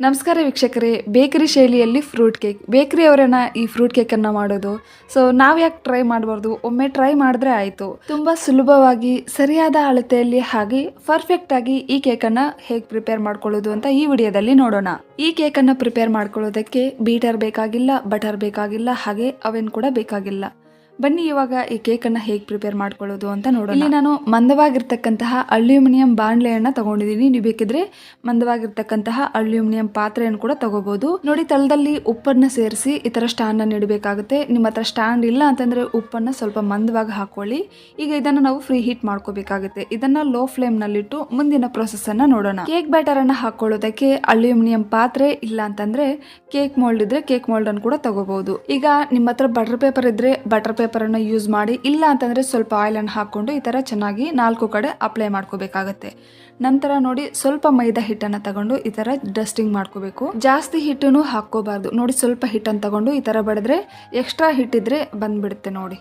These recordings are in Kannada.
ನಮಸ್ಕಾರ ವೀಕ್ಷಕರೇ, ಬೇಕರಿ ಶೈಲಿಯಲ್ಲಿ ಫ್ರೂಟ್ ಕೇಕ್ ಬೇಕರಿ ಅವರನ್ನ ಈ ಫ್ರೂಟ್ ಕೇಕನ್ನು ಮಾಡೋದು. ಸೊ ನಾವು ಯಾಕೆ ಟ್ರೈ ಮಾಡಬಾರ್ದು? ಒಮ್ಮೆ ಟ್ರೈ ಮಾಡಿದ್ರೆ ಆಯಿತು. ತುಂಬ ಸುಲಭವಾಗಿ, ಸರಿಯಾದ ಅಳತೆಯಲ್ಲಿ ಹಾಗೆ ಪರ್ಫೆಕ್ಟ್ ಆಗಿ ಈ ಕೇಕನ್ನು ಹೇಗೆ ಪ್ರಿಪೇರ್ ಮಾಡ್ಕೊಳ್ಳೋದು ಅಂತ ಈ ವಿಡಿಯೋದಲ್ಲಿ ನೋಡೋಣ. ಈ ಕೇಕನ್ನು ಪ್ರಿಪೇರ್ ಮಾಡ್ಕೊಳ್ಳೋದಕ್ಕೆ ಬೀಟರ್ ಬೇಕಾಗಿಲ್ಲ ಬಟರ್ ಬೇಕಾಗಿಲ್ಲ, ಹಾಗೆ ಅವೆನ್ ಕೂಡ ಬೇಕಾಗಿಲ್ಲ. ಬನ್ನಿ, ಇವಾಗ ಈ ಕೇಕನ್ನು ಹೇಗೆ ಪ್ರಿಪೇರ್ ಮಾಡ್ಕೊಳ್ಳೋದು ಅಂತ ನೋಡೋಣ. ಇಲ್ಲಿ ನಾನು ಮಂದವಾಗಿರ್ತಕ್ಕಂತಹ ಅಲ್ಯೂಮಿನಿಯಂ ಬಾಣಲೆಯನ್ನ ತಗೊಂಡಿದ್ದೀನಿ. ನೀವು ಬೇಕಿದ್ರೆ ಮಂದವಾಗಿರ್ತಕ್ಕಂತಹ ಅಲ್ಯೂಮಿನಿಯಂ ಪಾತ್ರೆಯನ್ನು ಕೂಡ ತಗೋಬಹುದು ನೋಡಿ, ತಳದಲ್ಲಿ ಉಪ್ಪನ್ನ ಸೇರಿಸಿ ಈ ತರ ಸ್ಟ್ಯಾಂಡ್ ಅನ್ನು ಇಡಬೇಕಾಗುತ್ತೆ. ನಿಮ್ಮ ಹತ್ರ ಸ್ಟ್ಯಾಂಡ್ ಇಲ್ಲ ಅಂತಂದ್ರೆ ಉಪ್ಪನ್ನ ಸ್ವಲ್ಪ ಮಂದವಾಗಿ ಹಾಕೊಳ್ಳಿ. ಈಗ ಇದನ್ನ ನಾವು ಫ್ರೀ ಹೀಟ್ ಮಾಡ್ಕೋಬೇಕಾಗುತ್ತೆ. ಇದನ್ನ ಲೋ ಫ್ಲೇಮ್ ನಲ್ಲಿಟ್ಟು ಮುಂದಿನ ಪ್ರೊಸೆಸ್ ಅನ್ನ ನೋಡೋಣ. ಕೇಕ್ ಬ್ಯಾಟರ್ ಅನ್ನ ಹಾಕೊಳ್ಳೋದಕ್ಕೆ ಅಲ್ಯೂಮಿನಿಯಂ ಪಾತ್ರೆ ಇಲ್ಲ ಅಂತಂದ್ರೆ ಕೇಕ್ ಮೋಲ್ಡ್ ಇದ್ರೆ ಕೇಕ್ ಮೋಲ್ಡ್ ಅನ್ನು ಕೂಡ ತಗೋಬಹುದು ಈಗ ನಿಮ್ಮ ಹತ್ರ ಬಟರ್ ಪೇಪರ್ ಇದ್ರೆ ಬಟರ್ ಪೇಪರ್ ಅನ್ನ ಯೂಸ್ ಮಾಡಿ, ಇಲ್ಲ ಅಂತಂದರೆ ಸ್ವಲ್ಪ ಆಯಿಲನ್ನು ಹಾಕ್ಕೊಂಡು ಈ ಥರ ಚೆನ್ನಾಗಿ ನಾಲ್ಕು ಕಡೆ ಅಪ್ಲೈ ಮಾಡ್ಕೋಬೇಕಾಗತ್ತೆ. ನಂತರ ನೋಡಿ, ಸ್ವಲ್ಪ ಮೈದಾ ಹಿಟ್ಟನ್ನು ತಗೊಂಡು ಈ ಥರ ಡಸ್ಟಿಂಗ್ ಮಾಡ್ಕೋಬೇಕು. ಜಾಸ್ತಿ ಹಿಟ್ಟನ್ನು ಹಾಕ್ಕೋಬಾರ್ದು. ನೋಡಿ, ಸ್ವಲ್ಪ ಹಿಟ್ಟನ್ನು ತಗೊಂಡು ಈ ಥರ ಬಡಿದ್ರೆ ಎಕ್ಸ್ಟ್ರಾ ಹಿಟ್ಟಿದ್ರೆ ಬಂದ್ಬಿಡುತ್ತೆ ನೋಡಿ.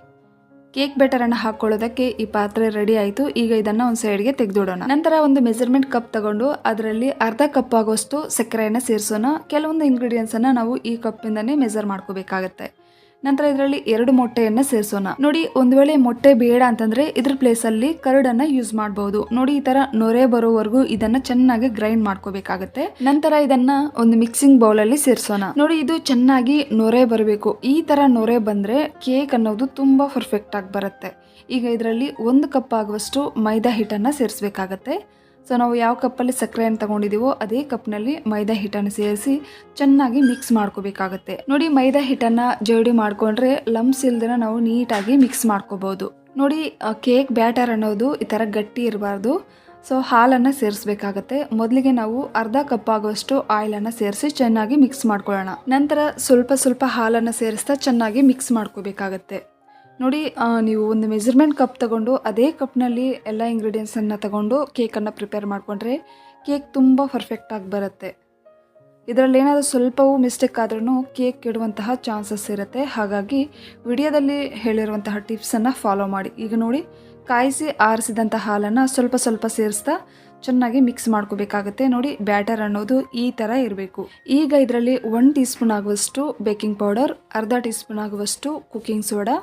ಕೇಕ್ ಬೆಟರನ್ನು ಹಾಕ್ಕೊಳ್ಳೋದಕ್ಕೆ ಈ ಪಾತ್ರೆ ರೆಡಿ ಆಯಿತು. ಈಗ ಇದನ್ನು ಒಂದು ಸೈಡ್ಗೆ ತೆಗೆದಿಡೋಣ ನಂತರ ಒಂದು ಮೆಜರ್ಮೆಂಟ್ ಕಪ್ ತಗೊಂಡು ಅದರಲ್ಲಿ ಅರ್ಧ ಕಪ್ ಆಗೋಷ್ಟು ಸಕ್ಕರೆಯನ್ನು ಸೇರಿಸೋಣ. ಕೆಲವೊಂದು ಇಂಗ್ರೀಡಿಯೆಂಟ್ಸನ್ನು ನಾವು ಈ ಕಪ್ಪಿಂದನೇ ಮೆಜರ್ ಮಾಡ್ಕೋಬೇಕಾಗತ್ತೆ. ನಂತರ ಇದರಲ್ಲಿ ಎರಡು ಮೊಟ್ಟೆಯನ್ನ ಸೇರಿಸೋಣ. ನೋಡಿ, ಒಂದ್ ವೇಳೆ ಮೊಟ್ಟೆ ಬೇಡ ಅಂತಂದ್ರೆ ಇದ್ರ ಪ್ಲೇಸ್ ಅಲ್ಲಿ ಕರಡನ್ನ ಯೂಸ್ ಮಾಡಬಹುದು ನೋಡಿ, ಈ ತರ ನೊರೆ ಬರೋವರೆಗೂ ಇದನ್ನ ಚೆನ್ನಾಗಿ ಗ್ರೈಂಡ್ ಮಾಡ್ಕೋಬೇಕಾಗತ್ತೆ. ನಂತರ ಇದನ್ನ ಒಂದು ಮಿಕ್ಸಿಂಗ್ ಬೌಲ್ ಅಲ್ಲಿ ಸೇರಿಸೋಣ. ನೋಡಿ, ಇದು ಚೆನ್ನಾಗಿ ನೊರೆ ಬರಬೇಕು. ಈ ತರ ನೊರೆ ಬಂದ್ರೆ ಕೇಕ್ ಅನ್ನೋದು ತುಂಬಾ ಪರ್ಫೆಕ್ಟ್ ಆಗಿ ಬರುತ್ತೆ. ಈಗ ಇದರಲ್ಲಿ ಒಂದು ಕಪ್ ಆಗುವಷ್ಟು ಮೈದಾ ಹಿಟ್ಟನ್ನ ಸೇರಿಸಬೇಕಾಗತ್ತೆ. ಸೊ ನಾವು ಯಾವ ಕಪ್ಪಲ್ಲಿ ಸಕ್ಕರೆಯನ್ನು ತಗೊಂಡಿದ್ದೀವೋ ಅದೇ ಕಪ್ನಲ್ಲಿ ಮೈದಾ ಹಿಟ್ಟನ್ನು ಸೇರಿಸಿ ಚೆನ್ನಾಗಿ ಮಿಕ್ಸ್ ಮಾಡ್ಕೋಬೇಕಾಗತ್ತೆ. ನೋಡಿ, ಮೈದಾ ಹಿಟ್ಟನ್ನು ಜೋಡಿ ಮಾಡಿಕೊಂಡ್ರೆ ಲಮ್ಸ್ ಇಲ್ದನ ನಾವು ನೀಟಾಗಿ ಮಿಕ್ಸ್ ಮಾಡ್ಕೋಬಹುದು ನೋಡಿ ಕೇಕ್ ಬ್ಯಾಟರ್ ಅನ್ನೋದು ಈ ಥರ ಗಟ್ಟಿ ಇರಬಾರ್ದು. ಸೊ ಹಾಲನ್ನು ಸೇರಿಸ್ಬೇಕಾಗತ್ತೆ. ಮೊದಲಿಗೆ ನಾವು ಅರ್ಧ ಕಪ್ ಆಗುವಷ್ಟು ಆಯಿಲನ್ನು ಸೇರಿಸಿ ಚೆನ್ನಾಗಿ ಮಿಕ್ಸ್ ಮಾಡ್ಕೊಳ್ಳೋಣ. ನಂತರ ಸ್ವಲ್ಪ ಸ್ವಲ್ಪ ಹಾಲನ್ನು ಸೇರಿಸ್ತಾ ಚೆನ್ನಾಗಿ ಮಿಕ್ಸ್ ಮಾಡ್ಕೋಬೇಕಾಗತ್ತೆ. ನೋಡಿ ನೀವು ಒಂದು ಮೆಜರ್ಮೆಂಟ್ ಕಪ್ ತಗೊಂಡು, ಅದೇ ಕಪ್ನಲ್ಲಿ ಎಲ್ಲ ಇಂಗ್ರೀಡಿಯೆಂಟ್ಸನ್ನು ತಗೊಂಡು ಕೇಕನ್ನು ಪ್ರಿಪೇರ್ ಮಾಡಿಕೊಂಡ್ರೆ ಕೇಕ್ ತುಂಬ ಪರ್ಫೆಕ್ಟಾಗಿ ಬರುತ್ತೆ. ಇದರಲ್ಲಿ ಏನಾದರೂ ಸ್ವಲ್ಪವೂ ಮಿಸ್ಟೇಕ್ ಆದ್ರೂ ಕೇಕ್ ಕೆಡುವಂತಹ ಚಾನ್ಸಸ್ ಇರುತ್ತೆ. ಹಾಗಾಗಿ ವಿಡಿಯೋದಲ್ಲಿ ಹೇಳಿರುವಂತಹ ಟಿಪ್ಸನ್ನು ಫಾಲೋ ಮಾಡಿ. ಈಗ ನೋಡಿ, ಕಾಯಿಸಿ ಆರಿಸಿದಂಥ ಹಾಲನ್ನು ಸ್ವಲ್ಪ ಸ್ವಲ್ಪ ಸೇರಿಸ್ತಾ ಚೆನ್ನಾಗಿ ಮಿಕ್ಸ್ ಮಾಡ್ಕೋಬೇಕಾಗುತ್ತೆ. ನೋಡಿ ಬ್ಯಾಟರ್ ಅನ್ನೋದು ಈ ಥರ ಇರಬೇಕು. ಈಗ ಇದರಲ್ಲಿ ಒನ್ ಟೀ ಸ್ಪೂನ್ ಆಗುವಷ್ಟು ಬೇಕಿಂಗ್ ಪೌಡರ್ ಅರ್ಧ ಟೀ ಸ್ಪೂನ್ ಆಗುವಷ್ಟು ಕುಕ್ಕಿಂಗ್ ಸೋಡಾ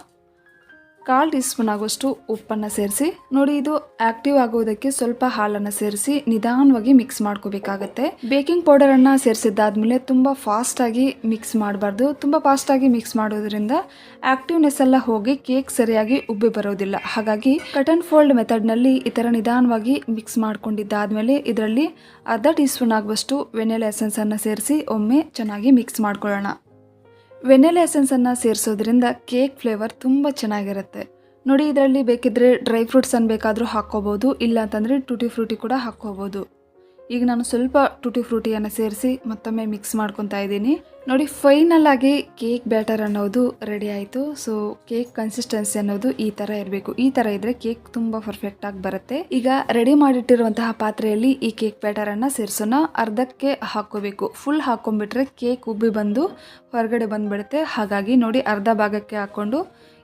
ಕಾಲು ಟೀ ಸ್ಪೂನ್ ಆಗುವಷ್ಟು ಉಪ್ಪನ್ನು ಸೇರಿಸಿ, ನೋಡಿ ಇದು ಆಕ್ಟಿವ್ ಆಗೋದಕ್ಕೆ ಸ್ವಲ್ಪ ಹಾಲನ್ನು ಸೇರಿಸಿ ನಿಧಾನವಾಗಿ ಮಿಕ್ಸ್ ಮಾಡ್ಕೋಬೇಕಾಗತ್ತೆ. ಬೇಕಿಂಗ್ ಪೌಡರನ್ನು ಸೇರಿಸಿದ್ದಾದ್ಮೇಲೆ ತುಂಬ ಫಾಸ್ಟಾಗಿ ಮಿಕ್ಸ್ ಮಾಡಬಾರ್ದು. ತುಂಬ ಫಾಸ್ಟಾಗಿ ಮಿಕ್ಸ್ ಮಾಡೋದ್ರಿಂದ ಆಕ್ಟಿವ್ನೆಸ್ ಎಲ್ಲ ಹೋಗಿ ಕೇಕ್ ಸರಿಯಾಗಿ ಉಬ್ಬಿ ಬರೋದಿಲ್ಲ. ಹಾಗಾಗಿ ಕಟ್ ಅಂಡ್ ಫೋಲ್ಡ್ ಮೆಥಡ್ನಲ್ಲಿ ಈ ಥರ ನಿಧಾನವಾಗಿ ಮಿಕ್ಸ್ ಮಾಡ್ಕೊಂಡಿದ್ದಾದ್ಮೇಲೆ ಇದರಲ್ಲಿ ಅರ್ಧ ಟೀ ಸ್ಪೂನ್ ಆಗುವಷ್ಟು ವೆನಿಲಾ ಎಸೆನ್ಸನ್ನು ಸೇರಿಸಿ ಒಮ್ಮೆ ಚೆನ್ನಾಗಿ ಮಿಕ್ಸ್ ಮಾಡ್ಕೊಳ್ಳೋಣ. ವೆನಿಲಾ ಎಸೆನ್ಸನ್ನು ಸೇರಿಸೋದ್ರಿಂದ ಕೇಕ್ ಫ್ಲೇವರ್ ತುಂಬ ಚೆನ್ನಾಗಿರುತ್ತೆ. ನೋಡಿ, ಇದರಲ್ಲಿ ಬೇಕಿದ್ರೆ ಡ್ರೈ ಫ್ರೂಟ್ಸ್ ಅನ್ನು ಬೇಕಾದರೂ ಹಾಕ್ಕೋಬೋದು, ಇಲ್ಲ ಅಂತಂದರೆ ಟೂಟಿ ಫ್ರೂಟಿ ಕೂಡ ಹಾಕ್ಕೋಬೋದು. ಈಗ ನಾನು ಸ್ವಲ್ಪ ಟೂಟಿ ಫ್ರೂಟಿಯನ್ನು ಸೇರಿಸಿ ಮತ್ತೊಮ್ಮೆ ಮಿಕ್ಸ್ ಮಾಡ್ಕೊತಾ ಇದ್ದೀನಿ. ನೋಡಿ ಫೈನಲ್ ಆಗಿ ಕೇಕ್ ಬ್ಯಾಟರ್ ಅನ್ನೋದು ರೆಡಿ ಆಯಿತು. ಸೊ ಕೇಕ್ ಕನ್ಸಿಸ್ಟೆನ್ಸಿ ಅನ್ನೋದು ಈ ಥರ ಇರಬೇಕು. ಈ ಥರ ಇದ್ರೆ ಕೇಕ್ ತುಂಬ ಪರ್ಫೆಕ್ಟ್ ಆಗಿ ಬರುತ್ತೆ. ಈಗ ರೆಡಿ ಮಾಡಿಟ್ಟಿರುವಂತಹ ಪಾತ್ರೆಯಲ್ಲಿ ಈ ಕೇಕ್ ಬ್ಯಾಟರನ್ನು ಸೇರಿಸೋಣ. ಅರ್ಧಕ್ಕೆ ಹಾಕೋಬೇಕು ಫುಲ್ ಹಾಕ್ಕೊಂಬಿಟ್ರೆ ಕೇಕ್ ಉಬ್ಬಿ ಬಂದು ಹೊರಗಡೆ ಬಂದ್ಬಿಡುತ್ತೆ. ಹಾಗಾಗಿ ನೋಡಿ, ಅರ್ಧ ಭಾಗಕ್ಕೆ ಹಾಕ್ಕೊಂಡು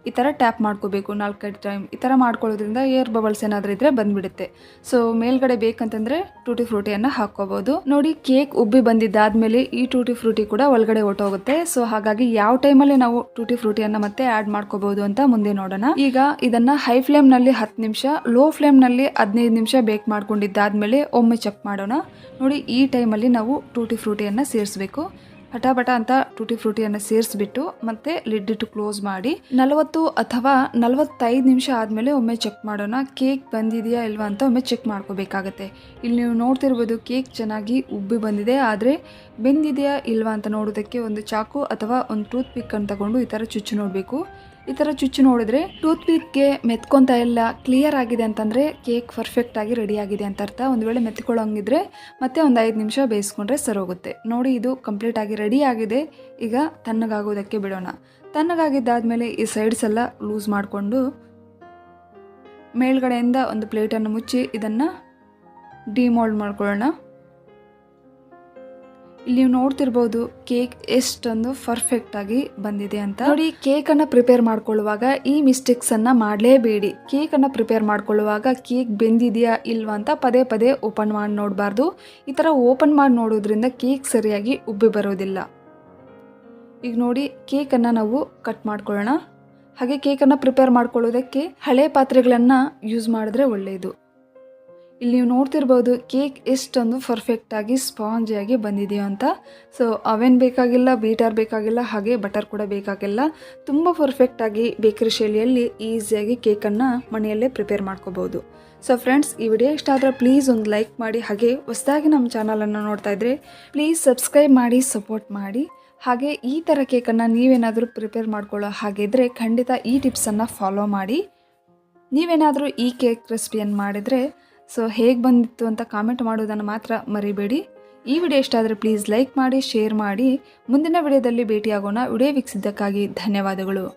ಈ ಥರ ಟ್ಯಾಪ್ ಮಾಡ್ಕೋಬೇಕು, ನಾಲ್ಕೈದು ಟೈಮ್ ಈ ಥರ ಮಾಡ್ಕೊಳ್ಳೋದ್ರಿಂದ ಏರ್ ಬಬಲ್ಸ್ ಏನಾದರೂ ಇದ್ದರೆ ಬಂದುಬಿಡುತ್ತೆ. ಸೊ ಮೇಲ್ಗಡೆ ಬೇಕಂತಂದರೆ ಟೂಟಿ ಫ್ರೂಟಿಯನ್ನು ಹಾಕ್ಕೋಬೋದು. ನೋಡಿ, ಕೇಕ್ ಉಬ್ಬಿ ಬಂದಿದ್ದಾದಮೇಲೆ ಈ ಟೂಟಿ ಫ್ರೂಟಿ ಕೂಡ ಒಳಗಡೆ ಹೊಟ್ಟೋಗುತ್ತೆ ಸೊ ಹಾಗಾಗಿ ಯಾವ ಟೈಮಲ್ಲಿ ನಾವು ಟೂಟಿ ಫ್ರೂಟಿಯನ್ನು ಮತ್ತೆ ಆ್ಯಡ್ ಮಾಡ್ಕೋಬೋದು ಅಂತ ಮುಂದೆ ನೋಡೋಣ. ಈಗ ಇದನ್ನ ಹೈ ಫ್ಲೇಮ್ನಲ್ಲಿ ಹತ್ತು ನಿಮಿಷ, ಲೋ ಫ್ಲೇಮ್ನಲ್ಲಿ ಹದಿನೈದು ನಿಮಿಷ ಬೇಕ್ ಮಾಡ್ಕೊಂಡಿದ್ದಾದ್ಮೇಲೆ ಒಮ್ಮೆ ಚೆಕ್ ಮಾಡೋಣ. ನೋಡಿ, ಈ ಟೈಮಲ್ಲಿ ನಾವು ಟೂಟಿ ಫ್ರೂಟಿಯನ್ನು ಸೇರಿಸಬೇಕು. ಪಟ ಅಂತ ಟೂಟಿ ಫ್ರೂಟಿಯನ್ನು ಸೇರಿಸ್ಬಿಟ್ಟು ಮತ್ತೆ ಲಿಡ್ ಇಟ್ಟು ಕ್ಲೋಸ್ ಮಾಡಿ ನಲವತ್ತು ಅಥವಾ ನಲವತ್ತೈದು ನಿಮಿಷ ಆದಮೇಲೆ ಒಮ್ಮೆ ಚೆಕ್ ಮಾಡೋಣ, ಕೇಕ್ ಬಂದಿದೆಯಾ ಇಲ್ವಾ ಅಂತ ಒಮ್ಮೆ ಚೆಕ್ ಮಾಡ್ಕೋಬೇಕಾಗತ್ತೆ. ಇಲ್ಲಿ ನೀವು ನೋಡ್ತಿರ್ಬೋದು ಕೇಕ್ ಚೆನ್ನಾಗಿ ಉಬ್ಬಿ ಬಂದಿದೆ, ಆದರೆ ಬೆಂದಿದೆಯಾ ಇಲ್ವಾ ಅಂತ ನೋಡೋದಕ್ಕೆ ಒಂದು ಚಾಕು ಅಥವಾ ಒಂದು ಟೂತ್ ಪಿಕ್ ಅನ್ನು ತಗೊಂಡು ಈ ಥರ ಚುಚ್ಚು ನೋಡಬೇಕು. ಈ ಥರ ಚುಚ್ಚು ನೋಡಿದ್ರೆ ಟೂತ್ ಪಿಕ್ಗೆ ಮೆತ್ಕೊಂತ ಎಲ್ಲ ಕ್ಲಿಯರ್ ಆಗಿದೆ ಅಂತಂದರೆ ಕೇಕ್ ಪರ್ಫೆಕ್ಟ್ ಆಗಿ ರೆಡಿ ಆಗಿದೆ ಅಂತ ಅರ್ಥ. ಒಂದು ವೇಳೆ ಮೆತ್ಕೊಳ್ಳೋಂಗಿದ್ರೆ ಮತ್ತೆ ಒಂದು ಐದು ನಿಮಿಷ ಬೇಯಿಸ್ಕೊಂಡ್ರೆ ಸರೋಗುತ್ತೆ. ನೋಡಿ ಇದು ಕಂಪ್ಲೀಟ್ ಆಗಿ ರೆಡಿ ಆಗಿದೆ. ಈಗ ತಣ್ಣಗಾಗೋದಕ್ಕೆ ಬಿಡೋಣ. ತಣ್ಣಗಾಗಿದ್ದಾದಮೇಲೆ ಈ ಸೈಡ್ಸ್ ಎಲ್ಲ ಲೂಸ್ ಮಾಡಿಕೊಂಡು ಮೇಲ್ಗಡೆಯಿಂದ ಒಂದು ಪ್ಲೇಟನ್ನು ಮುಚ್ಚಿ ಇದನ್ನು ಡಿಮೋಲ್ಡ್ ಮಾಡ್ಕೊಳ್ಳೋಣ. ಇಲ್ಲಿ ನೀವು ನೋಡ್ತಿರ್ಬೋದು ಕೇಕ್ ಎಷ್ಟೊಂದು ಪರ್ಫೆಕ್ಟ್ ಆಗಿ ಬಂದಿದೆ ಅಂತ. ನೋಡಿ, ಕೇಕ್ ಅನ್ನ ಪ್ರಿಪೇರ್ ಮಾಡ್ಕೊಳ್ಳುವಾಗ ಈ ಮಿಸ್ಟೇಕ್ಸ್ ಅನ್ನ ಮಾಡಲೇಬೇಡಿ. ಕೇಕ್ ಅನ್ನ ಪ್ರಿಪೇರ್ ಮಾಡ್ಕೊಳ್ಳುವಾಗ ಕೇಕ್ ಬೆಂದಿದೆಯಾ ಇಲ್ವಾ ಅಂತ ಪದೇ ಪದೇ ಓಪನ್ ಮಾಡಿ ನೋಡಬಾರ್ದು. ಈ ತರ ಓಪನ್ ಮಾಡಿ ನೋಡೋದ್ರಿಂದ ಕೇಕ್ ಸರಿಯಾಗಿ ಉಬ್ಬಿ ಬರೋದಿಲ್ಲ. ಈಗ ನೋಡಿ ಕೇಕನ್ನು ನಾವು ಕಟ್ ಮಾಡ್ಕೊಳ್ಳೋಣ. ಹಾಗೆ ಕೇಕನ್ನು ಪ್ರಿಪೇರ್ ಮಾಡ್ಕೊಳ್ಳೋದಕ್ಕೆ ಹಳೆ ಪಾತ್ರೆಗಳನ್ನು ಯೂಸ್ ಮಾಡಿದ್ರೆ ಒಳ್ಳೆಯದು ಇಲ್ಲಿ ನೀವು ನೋಡ್ತಿರ್ಬೋದು ಕೇಕ್ ಎಷ್ಟೊಂದು ಪರ್ಫೆಕ್ಟಾಗಿ ಸ್ಪಾಂಜಿಯಾಗಿ ಬಂದಿದೆಯೋ ಅಂತ. ಸೊ ಅವೆನ್ ಬೇಕಾಗಿಲ್ಲ ಬೀಟರ್ ಬೇಕಾಗಿಲ್ಲ, ಹಾಗೆ ಬಟರ್ ಕೂಡ ಬೇಕಾಗಿಲ್ಲ. ತುಂಬ ಪರ್ಫೆಕ್ಟಾಗಿ ಬೇಕರಿ ಶೈಲಿಯಲ್ಲಿ ಈಸಿಯಾಗಿ ಕೇಕನ್ನು ಮನೆಯಲ್ಲೇ ಪ್ರಿಪೇರ್ ಮಾಡ್ಕೋಬೋದು. ಸೊ ಫ್ರೆಂಡ್ಸ್ ಈ ವಿಡಿಯೋ ಇಷ್ಟ ಆದರೆ ಪ್ಲೀಸ್ ಒಂದು ಲೈಕ್ ಮಾಡಿ, ಹಾಗೆ ಹೊಸದಾಗಿ ನಮ್ಮ ಚಾನಲನ್ನು ನೋಡ್ತಾ ಇದ್ರೆ ಪ್ಲೀಸ್ ಸಬ್ಸ್ಕ್ರೈಬ್ ಮಾಡಿ ಸಪೋರ್ಟ್ ಮಾಡಿ. ಹಾಗೆ ಈ ಥರ ಕೇಕನ್ನು ನೀವೇನಾದರೂ ಪ್ರಿಪೇರ್ ಮಾಡ್ಕೊಳ್ಳೋ ಹಾಗಿದ್ರೆ ಖಂಡಿತ ಈ ಟಿಪ್ಸನ್ನು ಫಾಲೋ ಮಾಡಿ. ನೀವೇನಾದರೂ ಈ ಕೇಕ್ ರೆಸಿಪಿಯನ್ನು ಮಾಡಿದರೆ ಸೊ ಹೇಗೆ ಬಂದಿತ್ತು ಅಂತ ಕಾಮೆಂಟ್ ಮಾಡೋದನ್ನು ಮಾತ್ರ ಮರಿಬೇಡಿ. ಈ ವಿಡಿಯೋ ಇಷ್ಟ ಆದರೆ ಪ್ಲೀಸ್ ಲೈಕ್ ಮಾಡಿ ಶೇರ್ ಮಾಡಿ. ಮುಂದಿನ ವಿಡಿಯೋದಲ್ಲಿ ಭೇಟಿಯಾಗೋಣ. ವಿಡಿಯೋ ವೀಕ್ಷಿಸಿದ್ದಕ್ಕಾಗಿ ಧನ್ಯವಾದಗಳು.